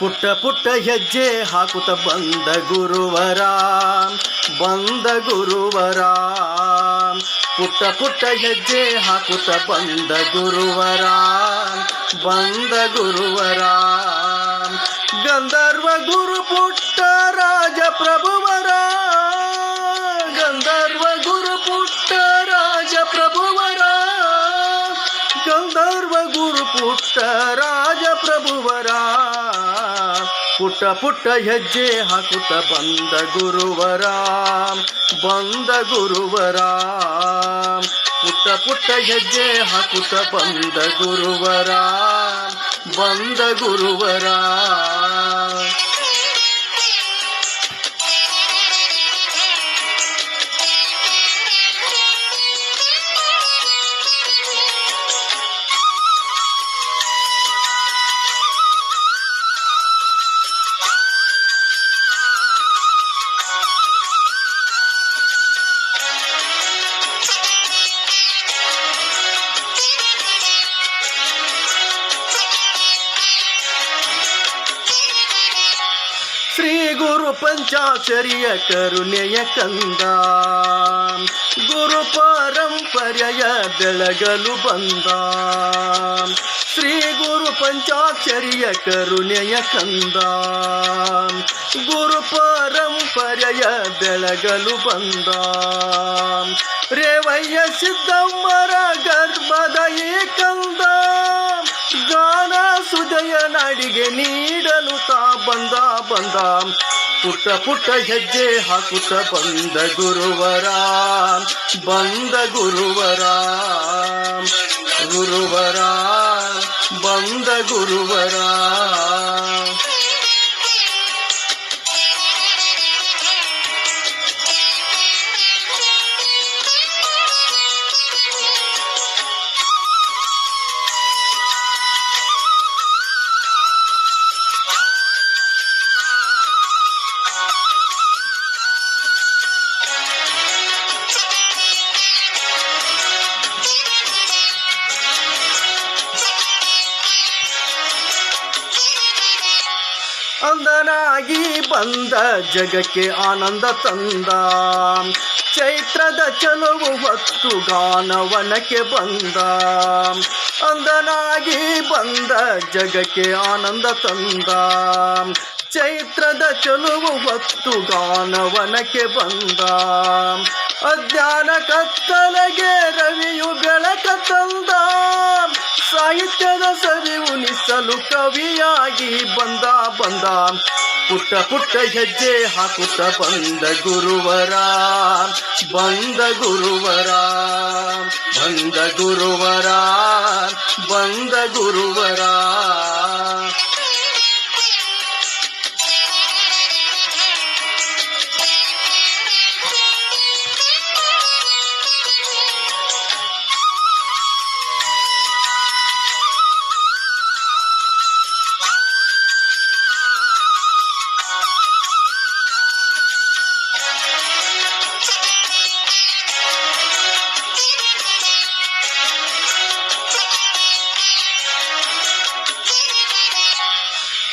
ಪುಟ್ಟ ಪುಟ್ಟ ಹೆಜ್ಜೆ ಹಾಕುತ್ತ ಬಂದ ಗುರುವರ ಬಂದ ಗುರುವರ. ಪುಟ್ಟ ಪುಟ್ಟ ಹೆಜ್ಜೆ ಹಾಕುತ್ತ ಬಂದ ಗುರುವರ ಬಂದ ಗುರುವರ. ಗಂಧರ್ವ ಗುರು ಪುಟ್ಟ ರಾಜ ಪ್ರಭುವರ ಗಂಧರ್ವ ಗುರು ಪುಟ್ಟ ರಾಜ ಪ್ರಭುವರ ಗಂಧರ್ವ ಗುರು ಪುಟ್ಟ ರಾಜ ಪ್ರಭುವರ ಪುಟ್ಟ ಪುಟ್ಟ ಹೆಜ್ಜೆ ಹಾಕುತ್ತ ಬಂದ ಗುರುವರ ಬಂದ ಗುರುವರ ಪುಟ್ಟ ಪುಟ್ಟ ಹೆಜ್ಜೆ ಹಾಕುತ್ತ ಬಂದ ಗುರುವರ ಬಂದ ಗುರುವರ ಗುರು ಪಂಚಾಕ್ಷರಿಯ ಕರುಣೆಯ ಕಂದ. ಗುರು ಪರಂಪರೆಯ ಬೆಳಗಲು ಬಂದ. ಶ್ರೀ ಗುರು ಪಂಚಾಕ್ಷರಿಯ ಕರುಣೆಯ ಕಂದ. ಗುರು ಪರಂಪರೆಯ ಬೆಳಗಲು ಬಂದ. ರೇವಯ್ಯ ಸಿದ್ದಮ್ಮರ ಗರ್ಭದ ಏಕಂದ ಗಾನ ಸುಜಯ ನಾಡಿಗೆ ನೀಡಲು ತಾ ಬಂದ ಬಂದ. ಪುಟ್ಟ ಪುಟ್ಟ ಹೆಜ್ಜೆ ಹಾಕುತ್ತ ಬಂದ ಗುರುವರ ಬಂದ ಗುರುವರ ಗುರುವರ ಬಂದ ಗುರುವರ. ಅಂದನಾಗಿ ಬಂದ ಜಗಕ್ಕೆ ಆನಂದ ತಂದ. ಚೈತ್ರದ ಚಲುವು ಹೊತ್ತು ಗಾನವನಕ್ಕೆ ಬಂದ. ಅಂದನಾಗಿ ಬಂದ ಜಗಕ್ಕೆ ಆನಂದ ತಂದ. ಚೈತ್ರದ ಚಲುವು ಹೊತ್ತು ಗಾನವನಕ್ಕೆ ಬಂದ. ಅಜ್ಞಾನ ಕತ್ತಲಗೆ ರವಿಯು ಬೆಳಕ ತಂದ. ಸಾಹಿತ್ಯದ ಸರಿ ಉಣಿಸಲು ಕವಿಯಾಗಿ ಬಂದ ಬಂದ. ಪುಟ್ಟ ಪುಟ್ಟ ಹೆಜ್ಜೆ ಹಾಕುತ್ತ ಬಂದ ಗುರುವರ. ಬಂದ ಗುರುವರ. ಬಂದ ಗುರುವರ. ಬಂದ ಗುರುವರ.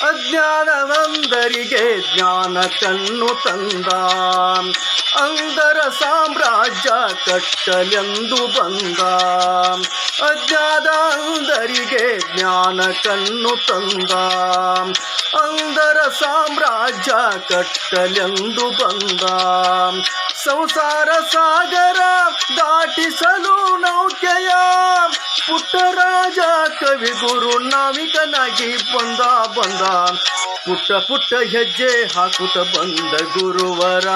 ಅಜ್ಞಾನವಂದರಿಗೆ ಜ್ಞಾನ ಕಣ್ಣು ತಂದ. ಅಂದರ ಸಾಮ್ರಾಜ್ಯ ಕಟ್ಟಲೆಂದು ಬಂದ. ಅಜ್ಞಾದ ಅಂದರಿಗೆ ಜ್ಞಾನ ಕಣ್ಣು ತಂದ. ಅಂದರ ಸಾಮ್ರಾಜ್ಯ ಕಟ್ಟಲೆಂದು ಬಂದ. ಸಂಸಾರ ಸಾಗರ ದಾಟಿಸಲು ನೌಕೆಯ ಪುಟ್ಟರಾಜ ಕವಿ ಗುರು ನಾವಿಕನಾಗಿ ಬಂದ ಬಂದ. ಪುಟ್ಟ ಪುಟ್ಟ ಹೆಜ್ಜೆ ಹಾಕುತ್ತ ಬಂದ ಗುರುವರ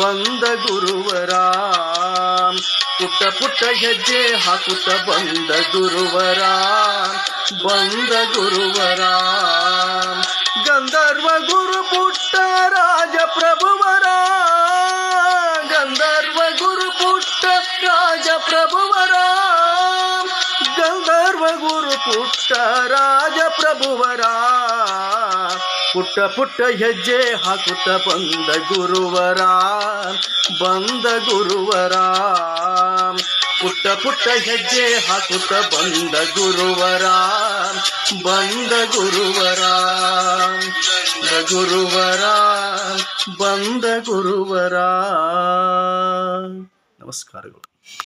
ಬಂದ ಗುರುವರ. ಪುಟ್ಟ ಪುಟ್ಟ ಹೆಜ್ಜೆ ಹಾಕುತ್ತ ಬಂದ ಗುರುವರ ಬಂದ ಗುರುವರ. ಗಂಧರ್ವ ಗುರು ಪುಟ್ಟ ರಾಜ ಪ್ರಭುವರ ಪುಟ್ಟ ರಾಜ ಪ್ರಭುವರ ಪುಟ್ಟ ಪುಟ್ಟ ಹೆಜ್ಜೆ ಹಾಕುತ್ತ ಬಂದ ಗುರುವರ ಬಂದ ಗುರುವರ. ಪುಟ್ಟ ಪುಟ್ಟ ಹೆಜ್ಜೆ ಹಾಕುತ್ತ ಬಂದ ಗುರುವರ ಬಂದ ಗುರುವರ. ಗುರುವರ, ಬಂದ ಗುರುವರ. ನಮಸ್ಕಾರಗಳು.